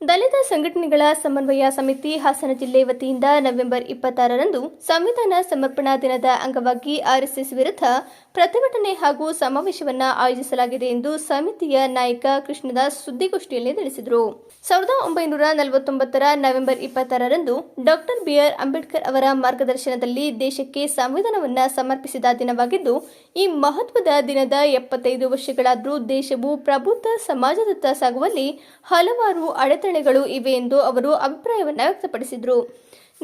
ದಲಿತ ಸಂಘಟನೆಗಳ ಸಮನ್ವಯ ಸಮಿತಿ ಹಾಸನ ಜಿಲ್ಲೆ ವತಿಯಿಂದ ನವೆಂಬರ್ ಇಪ್ಪತ್ತಾರರಂದು ಸಂವಿಧಾನ ಸಮರ್ಪಣಾ ದಿನದ ಅಂಗವಾಗಿ ಆರ್ಎಸ್ಎಸ್ ವಿರುದ್ಧ ಪ್ರತಿಭಟನೆ ಹಾಗೂ ಸಮಾವೇಶವನ್ನು ಆಯೋಜಿಸಲಾಗಿದೆ ಎಂದು ಸಮಿತಿಯ ನಾಯಕ ಕೃಷ್ಣದಾಸ್ ಸುದ್ದಿಗೋಷ್ಠಿಯಲ್ಲಿ ತಿಳಿಸಿದರು. ಸಾವಿರದ ಒಂಬೈನೂರ ನಲವತ್ತೊಂಬತ್ತರ ನವೆಂಬರ್ ಇಪ್ಪತ್ತಾರರಂದು ಡಾಕ್ಟರ್ ಬಿಆರ್ ಅಂಬೇಡ್ಕರ್ ಅವರ ಮಾರ್ಗದರ್ಶನದಲ್ಲಿ ದೇಶಕ್ಕೆ ಸಂವಿಧಾನವನ್ನು ಸಮರ್ಪಿಸಿದ ದಿನವಾಗಿದ್ದು, ಈ ಮಹತ್ವದ ದಿನದ ಎಪ್ಪತ್ತೈದು ವರ್ಷಗಳಾದರೂ ದೇಶವು ಪ್ರಬುದ್ಧ ಸಮಾಜದತ್ತ ಸಾಗುವಲ್ಲಿ ಹಲವಾರು ಅಡೆತಡೆಗಳು ಇವೆ ಎಂದು ಅವರು ಅಭಿಪ್ರಾಯವನ್ನು ವ್ಯಕ್ತಪಡಿಸಿದರು.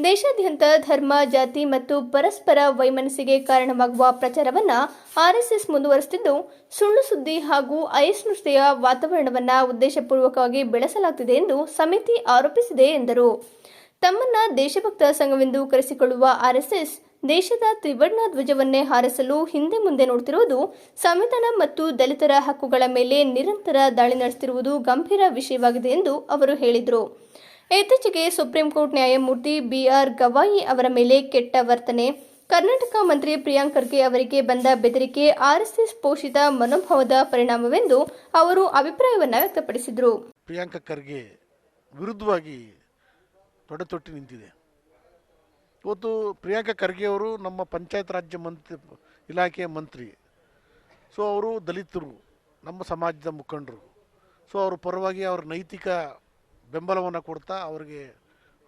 ದೇಶಾದ್ಯಂತ ಧರ್ಮ, ಜಾತಿ ಮತ್ತು ಪರಸ್ಪರ ವೈಮನಸ್ಸಿಗೆ ಕಾರಣವಾಗುವ ಪ್ರಚಾರವನ್ನು ಆರ್ಎಸ್ಎಸ್ ಮುಂದುವರೆಸುತ್ತಿದ್ದು ಸುಳ್ಳು ಸುದ್ದಿ ಹಾಗೂ ಅಯಸ್ನುಷ್ಠೆಯ ವಾತಾವರಣವನ್ನು ಉದ್ದೇಶಪೂರ್ವಕವಾಗಿ ಬೆಳೆಸಲಾಗುತ್ತಿದೆ ಎಂದು ಸಮಿತಿ ಆರೋಪಿಸಿದೆ ಎಂದರು. ತಮ್ಮನ್ನ ದೇಶಭಕ್ತ ಸಂಘವೆಂದು ಕರೆಸಿಕೊಳ್ಳುವ ಆರ್ಎಸ್ಎಸ್ ದೇಶದ ತ್ರಿವರ್ಣ ಧ್ವಜವನ್ನೇ ಹಾರಿಸಲು ಹಿಂದೆ ಮುಂದೆ ನೋಡುತ್ತಿರುವುದು ಸಂವಿಧಾನ ಮತ್ತು ದಲಿತರ ಹಕ್ಕುಗಳ ಮೇಲೆ ನಿರಂತರ ದಾಳಿ ನಡೆಸುತ್ತಿರುವುದು ಗಂಭೀರ ವಿಷಯವಾಗಿದೆ ಎಂದು ಅವರು ಹೇಳಿದರು. ಇತ್ತೀಚೆಗೆ ಸುಪ್ರೀಂ ಕೋರ್ಟ್ ನ್ಯಾಯಮೂರ್ತಿ ಬಿಆರ್ ಗವಾಯಿ ಅವರ ಮೇಲೆ ಕೆಟ್ಟ ವರ್ತನೆ. ಕರ್ನಾಟಕ ಮಂತ್ರಿ ಪ್ರಿಯಾಂಕ್ ಖರ್ಗೆ ಅವರಿಗೆ ಬಂದ ಬೆದರಿಕೆ ಆರ್ಎಸ್ಎಸ್ ಪೋಷಿತ ಮನೋಭಾವದ ಪರಿಣಾಮವೆಂದು ಅವರು ಅಭಿಪ್ರಾಯವನ್ನು ವ್ಯಕ್ತಪಡಿಸಿದರು. ಪ್ರಿಯಾಂಕ ಖರ್ಗೆ ವಿರುದ್ಧವಾಗಿ ತೊಡೆತೊಟ್ಟಿ ನಿಂತಿದೆ. ಇವತ್ತು ಪ್ರಿಯಾಂಕ ಖರ್ಗೆ ಅವರು ನಮ್ಮ ಪಂಚಾಯತ್ ರಾಜ್ಯ ಮಂತ್ರಿ, ಇಲಾಖೆಯ ಮಂತ್ರಿ. ಸೊ ಅವರು ದಲಿತರು, ನಮ್ಮ ಸಮಾಜದ ಮುಖಂಡರು. ಸೊ ಅವ್ರ ಪರವಾಗಿ ಅವ್ರ ನೈತಿಕ ಬೆಂಬಲವನ್ನು ಕೊಡ್ತಾ, ಅವರಿಗೆ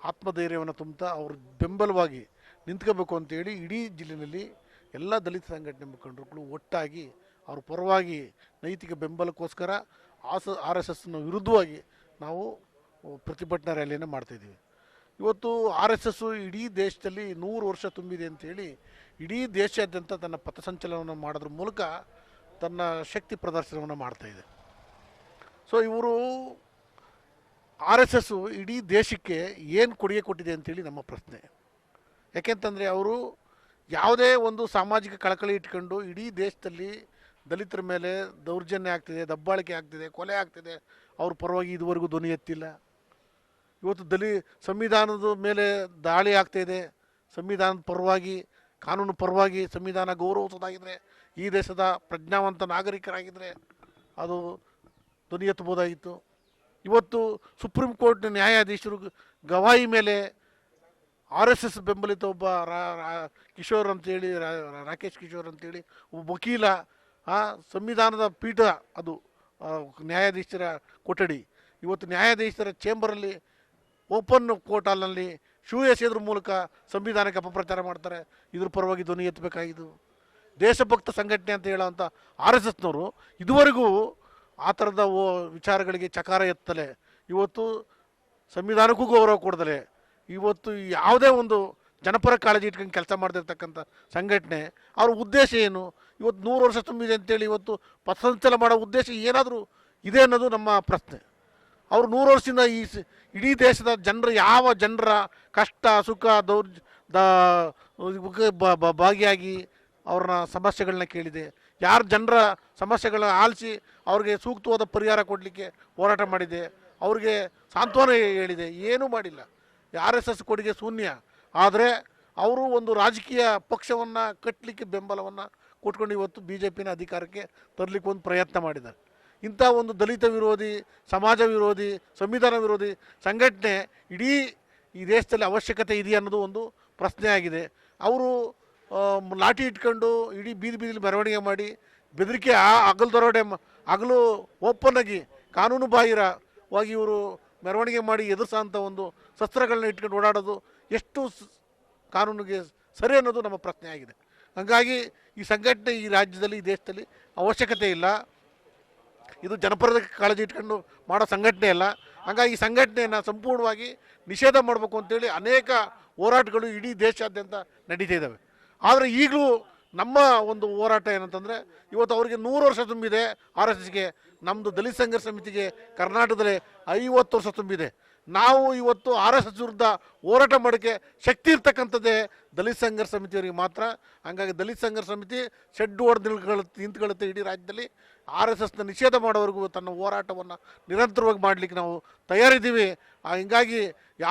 ಆತ್ಮಧೈರ್ಯವನ್ನು ತುಂಬುತ್ತಾ, ಅವ್ರ ಬೆಂಬಲವಾಗಿ ನಿಂತ್ಕೋಬೇಕು ಅಂತೇಳಿ ಇಡೀ ಜಿಲ್ಲೆಯಲ್ಲಿ ಎಲ್ಲ ದಲಿತ ಸಂಘಟನೆ ಮುಖಂಡರುಗಳು ಒಟ್ಟಾಗಿ ಅವ್ರ ಪರವಾಗಿ ನೈತಿಕ ಬೆಂಬಲಕ್ಕೋಸ್ಕರ ಆಸ, ಆರ್ ಎಸ್ ಎಸ್ನ ವಿರುದ್ಧವಾಗಿ ನಾವು ಪ್ರತಿಭಟನಾ ರ್ಯಾಲಿಯನ್ನು ಮಾಡ್ತಾಯಿದ್ದೀವಿ ಇವತ್ತು ಆರ್ ಎಸ್ ಎಸ್ಸು ಇಡೀ ದೇಶದಲ್ಲಿ ನೂರು ವರ್ಷ ತುಂಬಿದೆ ಅಂತೇಳಿ ಇಡೀ ದೇಶಾದ್ಯಂತ ತನ್ನ ಪಥಸಂಚಲನವನ್ನು ಮಾಡೋದ್ರ ಮೂಲಕ ತನ್ನ ಶಕ್ತಿ ಪ್ರದರ್ಶನವನ್ನು ಮಾಡ್ತಾಯಿದೆ ಸೊ ಇವರು ಆರ್ ಎಸ್ ಎಸ್ಸು ಇಡೀ ದೇಶಕ್ಕೆ ಏನು ಕೊಡುಗೆ ಕೊಟ್ಟಿದೆ ಅಂತೇಳಿ ನಮ್ಮ ಪ್ರಶ್ನೆ. ಯಾಕೆಂತಂದರೆ ಅವರು ಯಾವುದೇ ಒಂದು ಸಾಮಾಜಿಕ ಕಳಕಳಿ ಇಟ್ಕೊಂಡು ಇಡೀ ದೇಶದಲ್ಲಿ ದಲಿತರ ಮೇಲೆ ದೌರ್ಜನ್ಯ ಆಗ್ತಿದೆ, ದಬ್ಬಾಳಿಕೆ ಆಗ್ತಿದೆ, ಕೊಲೆ ಆಗ್ತಿದೆ, ಅವ್ರ ಪರವಾಗಿ ಇದುವರೆಗೂ ಧ್ವನಿ ಎತ್ತಿಲ್ಲ. ಇವತ್ತು ದಲಿ ಸಂವಿಧಾನದ ಮೇಲೆ ದಾಳಿ ಆಗ್ತಾ ಇದೆ. ಸಂವಿಧಾನದ ಪರವಾಗಿ, ಕಾನೂನು ಪರವಾಗಿ ಸಂವಿಧಾನ ಗೌರವಿಸೋದಾಗಿದ್ದರೆ ಈ ದೇಶದ ಪ್ರಜ್ಞಾವಂತ ನಾಗರಿಕರಾಗಿದ್ದರೆ ಅದು ಧ್ವನಿ ಇವತ್ತು ಸುಪ್ರೀಂ ಕೋರ್ಟ್ ನ್ಯಾಯಾಧೀಶರು ಗವಾಯಿ ಮೇಲೆ ಆರ್ ಎಸ್ ಎಸ್ ಬೆಂಬಲಿತ ಒಬ್ಬ ರಾ- ಕಿಶೋರ್ ಅಂತೇಳಿ ರಾಕೇಶ್ ಕಿಶೋರ್ ಅಂತೇಳಿ ಒಬ್ಬ ವಕೀಲ ಸಂವಿಧಾನದ ಪೀಠ ಅದು ನ್ಯಾಯಾಧೀಶರ ಕೊಠಡಿ. ಇವತ್ತು ನ್ಯಾಯಾಧೀಶರ ಚೇಂಬರಲ್ಲಿ ಓಪನ್ ಕೋರ್ಟ್ ಹಾಲ್ನಲ್ಲಿ ಶೂ ಎಸೆಯೋದ್ರ ಮೂಲಕ ಸಂವಿಧಾನಕ್ಕೆ ಅಪಪ್ರಚಾರ ಮಾಡ್ತಾರೆ. ಇದ್ರ ಪರವಾಗಿ ಧ್ವನಿ ಎತ್ತಬೇಕಾಗಿದ್ದು. ದೇಶಭಕ್ತ ಸಂಘಟನೆ ಅಂತ ಹೇಳೋವಂಥ ಆರ್ ಎಸ್ ಎಸ್ನವರು ಇದುವರೆಗೂ ಆ ಥರದ ಓ ವಿಚಾರಗಳಿಗೆ ಚಕಾರ ಎತ್ತಲೆ. ಇವತ್ತು ಸಂವಿಧಾನಕ್ಕೂ ಗೌರವ ಕೊಡದಲೆ. ಇವತ್ತು ಯಾವುದೇ ಒಂದು ಜನಪರ ಕಾಳಜಿ ಇಟ್ಕೊಂಡು ಕೆಲಸ ಮಾಡ್ತಿರ್ತಕ್ಕಂಥ ಸಂಘಟನೆ, ಅವ್ರ ಉದ್ದೇಶ ಏನು? ಇವತ್ತು ನೂರು ವರ್ಷ ತುಂಬಿದೆ ಅಂತೇಳಿ ಇವತ್ತು ಪಥಸಂಚಲ ಮಾಡೋ ಉದ್ದೇಶ ಏನಾದರೂ ಇದೆ ಅನ್ನೋದು ನಮ್ಮ ಪ್ರಶ್ನೆ. ಅವರು ನೂರು ವರ್ಷದಿಂದ ಈ ಇಡೀ ದೇಶದ ಜನರ ಯಾವ ಜನರ ಕಷ್ಟ, ಸುಖ, ದೌರ್ಜ, ದ ಭಾಗಿಯಾಗಿ ಅವ್ರನ್ನ ಸಮಸ್ಯೆಗಳನ್ನ ಕೇಳಿದೆ. ಯಾರು ಜನರ ಸಮಸ್ಯೆಗಳನ್ನ ಆಲಿಸಿ ಅವ್ರಿಗೆ ಸೂಕ್ತವಾದ ಪರಿಹಾರ ಕೊಡಲಿಕ್ಕೆ ಹೋರಾಟ ಮಾಡಿದೆ. ಅವ್ರಿಗೆ ಸಾಂತ್ವನ ಹೇಳಿದೆ. ಏನೂ ಮಾಡಿಲ್ಲ. ಆರ್ ಎಸ್ ಎಸ್ ಕೊಡುಗೆ ಶೂನ್ಯ. ಆದರೆ ಅವರು ಒಂದು ರಾಜಕೀಯ ಪಕ್ಷವನ್ನು ಕಟ್ಟಲಿಕ್ಕೆ ಬೆಂಬಲವನ್ನು ಕೊಟ್ಕೊಂಡು ಇವತ್ತು ಬಿ ಜೆ ಪಿನ ಅಧಿಕಾರಕ್ಕೆ ತರಲಿಕ್ಕೆ ಒಂದು ಪ್ರಯತ್ನ ಮಾಡಿದ್ದಾರೆ. ಇಂಥ ಒಂದು ದಲಿತ ವಿರೋಧಿ, ಸಮಾಜ ವಿರೋಧಿ, ಸಂವಿಧಾನ ವಿರೋಧಿ ಸಂಘಟನೆ ಇಡೀ ಈ ದೇಶದಲ್ಲಿ ಅವಶ್ಯಕತೆ ಇದೆಯಾ ಅನ್ನೋದು ಒಂದು ಪ್ರಶ್ನೆ ಆಗಿದೆ. ಅವರು ಲಾಠಿ ಇಟ್ಕೊಂಡು ಇಡೀ ಬೀದಿ ಬೀದಿಲಿ ಮೆರವಣಿಗೆ ಮಾಡಿ ಬೆದರಿಕೆ ಆ ಹಗಲು ದರೋಡೆ ಹಗಲು ಓಪನ್ ಆಗಿ ಕಾನೂನು ಬಾಹಿರವಾಗಿ ಇವರು ಮೆರವಣಿಗೆ ಮಾಡಿ ಎದುರಿಸೋಂಥ ಒಂದು ಶಸ್ತ್ರಗಳನ್ನ ಇಟ್ಕೊಂಡು ಓಡಾಡೋದು ಎಷ್ಟು ಕಾನೂನಿಗೆ ಸರಿ ಅನ್ನೋದು ನಮ್ಮ ಪ್ರಶ್ನೆ ಆಗಿದೆ. ಹಾಗಾಗಿ ಈ ಸಂಘಟನೆ ಈ ರಾಜ್ಯದಲ್ಲಿ, ಈ ದೇಶದಲ್ಲಿ ಅವಶ್ಯಕತೆ ಇಲ್ಲ. ಇದು ಜನಪರದ ಕಾಳಜಿ ಇಟ್ಕೊಂಡು ಮಾಡೋ ಸಂಘಟನೆ ಅಲ್ಲ. ಹಾಗಾಗಿ ಈ ಸಂಘಟನೆಯನ್ನು ಸಂಪೂರ್ಣವಾಗಿ ನಿಷೇಧ ಮಾಡಬೇಕು ಅಂತೇಳಿ ಅನೇಕ ಹೋರಾಟಗಳು ಇಡೀ ದೇಶಾದ್ಯಂತ ನಡೀತಾ ಇದ್ದಾವೆ ಆದರೆ ಈಗಲೂ ನಮ್ಮ ಒಂದು ಹೋರಾಟ ಏನಂತಂದರೆ, ಇವತ್ತು ಅವರಿಗೆ ನೂರು ವರ್ಷ ತುಂಬಿದೆ ಆರ್ ಎಸ್ ಎಸ್ಗೆ ನಮ್ಮದು ದಲಿತ ಸಂಘರ್ಷ ಸಮಿತಿಗೆ ಕರ್ನಾಟಕದಲ್ಲಿ ಐವತ್ತು ವರ್ಷ ತುಂಬಿದೆ. ನಾವು ಇವತ್ತು ಆರ್ ಎಸ್ ಎಸ್ ವಿರುದ್ಧ ಹೋರಾಟ ಮಾಡೋಕ್ಕೆ ಶಕ್ತಿ ಇರ್ತಕ್ಕಂಥದ್ದೇ ದಲಿತ ಸಂಘರ್ಷ ಸಮಿತಿಯವರಿಗೆ ಮಾತ್ರ. ಹಾಗಾಗಿ ದಲಿತ ಸಂಘರ್ಷ ಸಮಿತಿ ಶೆಡ್ ಹೊಡೆದು ನಿಂತ್ಕೊಳ್ಳುತ್ತೆ ಇಡೀ ರಾಜ್ಯದಲ್ಲಿ. ಆರ್ ಎಸ್ ಎಸ್ನ ನಿಷೇಧ ಮಾಡೋವರೆಗೂ ತನ್ನ ಹೋರಾಟವನ್ನು ನಿರಂತರವಾಗಿ ಮಾಡಲಿಕ್ಕೆ ನಾವು ತಯಾರಿದ್ದೀವಿ. ಹಿಂಗಾಗಿ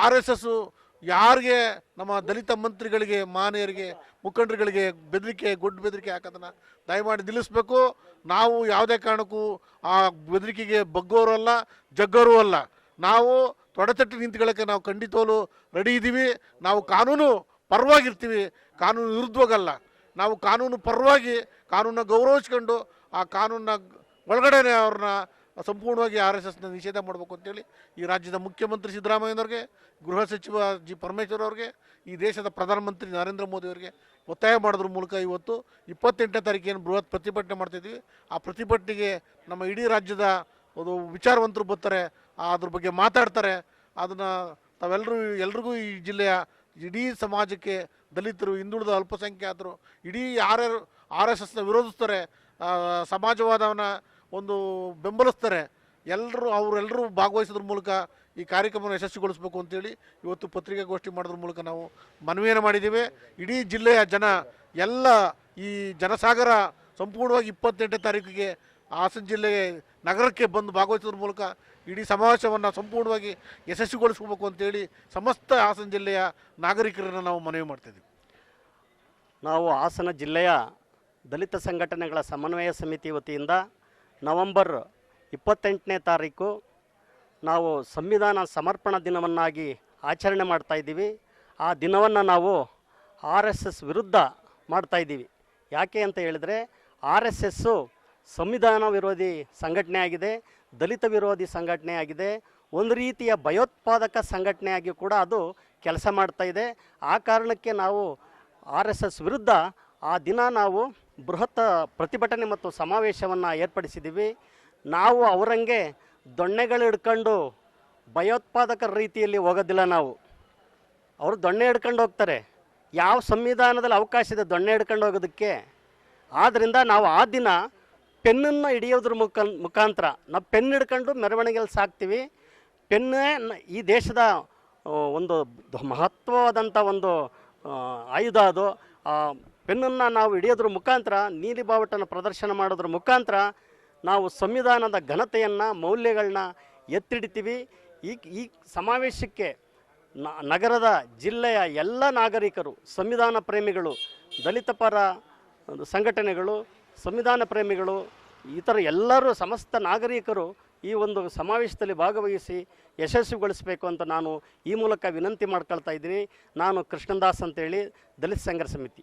ಆರ್ ಎಸ್ ಎಸ್ಸು ಯಾರಿಗೆ ನಮ್ಮ ದಲಿತ ಮಂತ್ರಿಗಳಿಗೆ, ಮಾನೆಯರಿಗೆ, ಮುಖಂಡರುಗಳಿಗೆ ಬೆದರಿಕೆ, ಗುಡ್ ಬೆದರಿಕೆ ಹಾಕೋದನ್ನು ದಯಮಾಡಿ ನಿಲ್ಲಿಸಬೇಕು. ನಾವು ಯಾವುದೇ ಕಾರಣಕ್ಕೂ ಆ ಬೆದರಿಕೆಗೆ ಬಗ್ಗೋರು ಅಲ್ಲ, ಜಗ್ಗೋರು ಅಲ್ಲ. ನಾವು ತೊಡೆತಟ್ಟಿ ನಿಂತ್ಕೊಳ್ಳೋಕ್ಕೆ ನಾವು ಖಂಡಿತವಲು ರೆಡಿ ಇದ್ದೀವಿ. ನಾವು ಕಾನೂನು ಪರವಾಗಿರ್ತೀವಿ. ಕಾನೂನು ವಿರುದ್ಧವಾಗಲ್ಲ. ನಾವು ಕಾನೂನು ಪರವಾಗಿ ಕಾನೂನನ್ನ ಗೌರವಿಸ್ಕೊಂಡು ಆ ಕಾನೂನನ್ನ ಒಳಗಡೆ ಅವ್ರನ್ನ ಸಂಪೂರ್ಣವಾಗಿ ಆರ್ ಎಸ್ ಎಸ್ನ ನಿಷೇಧ ಮಾಡಬೇಕು ಅಂತೇಳಿ ಈ ರಾಜ್ಯದ ಮುಖ್ಯಮಂತ್ರಿ ಸಿದ್ದರಾಮಯ್ಯನವ್ರಿಗೆ ಗೃಹ ಸಚಿವ ಜಿ ಪರಮೇಶ್ವರ್ ಅವ್ರಿಗೆ, ಈ ದೇಶದ ಪ್ರಧಾನಮಂತ್ರಿ ನರೇಂದ್ರ ಮೋದಿ ಅವರಿಗೆ ಒತ್ತಾಯ ಮಾಡೋದ್ರ ಮೂಲಕ ಇವತ್ತು ಇಪ್ಪತ್ತೆಂಟನೇ ತಾರೀಕು ಏನು ಬೃಹತ್ ಪ್ರತಿಭಟನೆ ಮಾಡ್ತಿದ್ವಿ ಆ ಪ್ರತಿಭಟನೆಗೆ ನಮ್ಮ ಇಡೀ ರಾಜ್ಯದ ಒಂದು ವಿಚಾರವಂತರು ಬರ್ತಾರೆ. ಅದ್ರ ಬಗ್ಗೆ ಮಾತಾಡ್ತಾರೆ. ಅದನ್ನು ತಾವೆಲ್ಲರೂ ಎಲ್ರಿಗೂ ಈ ಜಿಲ್ಲೆಯ ಇಡೀ ಸಮಾಜಕ್ಕೆ ದಲಿತರು, ಹಿಂದುಳಿದ ಅಲ್ಪಸಂಖ್ಯಾತರು, ಇಡೀ ಯಾರ್ಯಾರು ಆರ್ ಎಸ್ ಎಸ್ನ ವಿರೋಧಿಸ್ತಾರೆ ಸಮಾಜವಾದವನ್ನ ಒಂದು ಬೆಂಬಲಿಸ್ತಾರೆ. ಎಲ್ಲರೂ ಅವರೆಲ್ಲರೂ ಭಾಗವಹಿಸೋದ್ರ ಮೂಲಕ ಈ ಕಾರ್ಯಕ್ರಮವನ್ನು ಯಶಸ್ವಿಗೊಳಿಸಬೇಕು ಅಂತೇಳಿ ಇವತ್ತು ಪತ್ರಿಕಾಗೋಷ್ಠಿ ಮಾಡೋದ್ರ ಮೂಲಕ ನಾವು ಮನವಿಯನ್ನು ಮಾಡಿದ್ದೀವಿ. ಇಡೀ ಜಿಲ್ಲೆಯ ಜನ, ಎಲ್ಲ ಈ ಜನಸಾಗರ ಸಂಪೂರ್ಣವಾಗಿ ಇಪ್ಪತ್ತೆಂಟನೇ ತಾರೀಕಿಗೆ ಹಾಸನ ಜಿಲ್ಲೆಗೆ ನಗರಕ್ಕೆ ಬಂದು ಭಾಗವಹಿಸೋದ್ರ ಮೂಲಕ ಇಡೀ ಸಮಾವೇಶವನ್ನು ಸಂಪೂರ್ಣವಾಗಿ ಯಶಸ್ವಿಗೊಳಿಸ್ಕೋಬೇಕು ಅಂತೇಳಿ ಸಮಸ್ತ ಹಾಸನ ಜಿಲ್ಲೆಯ ನಾಗರಿಕರನ್ನು ನಾವು ಮನವಿ ಮಾಡ್ತಿದ್ದೀವಿ ನಾವು ಹಾಸನ ಜಿಲ್ಲೆಯ ದಲಿತ ಸಂಘಟನೆಗಳ ಸಮನ್ವಯ ಸಮಿತಿ ವತಿಯಿಂದ ನವೆಂಬರ್ ಇಪ್ಪತ್ತೆಂಟನೇ ತಾರೀಕು ನಾವು ಸಂವಿಧಾನ ಸಮರ್ಪಣಾ ದಿನವನ್ನಾಗಿ ಆಚರಣೆ ಮಾಡ್ತಾಯಿದ್ದೀವಿ ಆ ದಿನವನ್ನು ನಾವು ಆರ್ ಎಸ್ ಎಸ್ ವಿರುದ್ಧ ಮಾಡ್ತಾಯಿದ್ದೀವಿ ಯಾಕೆ ಅಂತ ಹೇಳಿದರೆ ಆರ್ ಎಸ್ ಎಸ್ಸು ಸಂವಿಧಾನ ವಿರೋಧಿ ಸಂಘಟನೆಯಾಗಿದೆ ದಲಿತ ವಿರೋಧಿ ಸಂಘಟನೆ ಆಗಿದೆ, ಒಂದು ರೀತಿಯ ಭಯೋತ್ಪಾದಕ ಸಂಘಟನೆಯಾಗಿ ಕೂಡ ಅದು ಕೆಲಸ ಮಾಡ್ತಾ ಇದೆ. ಆ ಕಾರಣಕ್ಕೆ ನಾವು ಆರ್ ಎಸ್ ಎಸ್ ವಿರುದ್ಧ ಆ ದಿನ ನಾವು ಬೃಹತ್ ಪ್ರತಿಭಟನೆ ಮತ್ತು ಸಮಾವೇಶವನ್ನು ಏರ್ಪಡಿಸಿದ್ದೀವಿ. ನಾವು ಅವರಂಗೆ ದೊಣ್ಣೆಗಳು ಹಿಡ್ಕೊಂಡು ಭಯೋತ್ಪಾದಕರ ರೀತಿಯಲ್ಲಿ ಹೋಗೋದಿಲ್ಲ ನಾವು. ಅವರು ದೊಣ್ಣೆ ಹಿಡ್ಕೊಂಡು ಹೋಗ್ತಾರೆ. ಯಾವ ಸಂವಿಧಾನದಲ್ಲಿ ಅವಕಾಶ ಇದೆ ದೊಣ್ಣೆ ಹಿಡ್ಕೊಂಡು ಹೋಗೋದಕ್ಕೆ? ಆದ್ದರಿಂದ ನಾವು ಆ ದಿನ ಪೆನ್ನನ್ನು ಹಿಡಿಯೋದ್ರ ಮುಖ, ಮುಖಾಂತರ ನಾವು ಪೆನ್ ಹಿಡ್ಕೊಂಡು ಮೆರವಣಿಗೆಯಲ್ಲಿ ಸಾಕ್ತೀವಿ. ಪೆನ್ನೇ ಈ ದೇಶದ ಒಂದು ಮಹತ್ವವಾದಂಥ ಒಂದು ಆಯುಧ ಅದು. ಪೆನ್ನನ್ನು ನಾವು ಹಿಡಿಯೋದ್ರ ಮುಖಾಂತರ, ನೀಲಿ ಬಾವುಟನ ಪ್ರದರ್ಶನ ಮಾಡೋದ್ರ ಮುಖಾಂತರ ನಾವು ಸಂವಿಧಾನದ ಘನತೆಯನ್ನು ಮೌಲ್ಯಗಳನ್ನ ಎತ್ತಿಡಿತೀವಿ. ಈ ಈ ಸಮಾವೇಶಕ್ಕೆ ನಗರದ ಜಿಲ್ಲೆಯ ಎಲ್ಲ ನಾಗರಿಕರು, ಸಂವಿಧಾನ ಪ್ರೇಮಿಗಳು, ದಲಿತ ಪರ, ಸಂಘಟನೆಗಳು ಸಂವಿಧಾನ ಪ್ರೇಮಿಗಳು, ಇತರ ಎಲ್ಲರೂ ಸಮಸ್ತ ನಾಗರಿಕರು ಈ ಒಂದು ಸಮಾವೇಶದಲ್ಲಿ ಭಾಗವಹಿಸಿ ಯಶಸ್ವಿಗೊಳಿಸಬೇಕು ಅಂತ ನಾನು ಈ ಮೂಲಕ ವಿನಂತಿ ಮಾಡ್ಕೊಳ್ತಾ ಇದ್ದೀನಿ. ನಾನು ಕೃಷ್ಣದಾಸ್ ಅಂತೇಳಿ, ದಲಿತ ಸಂಘರ್ಷ ಸಮಿತಿ.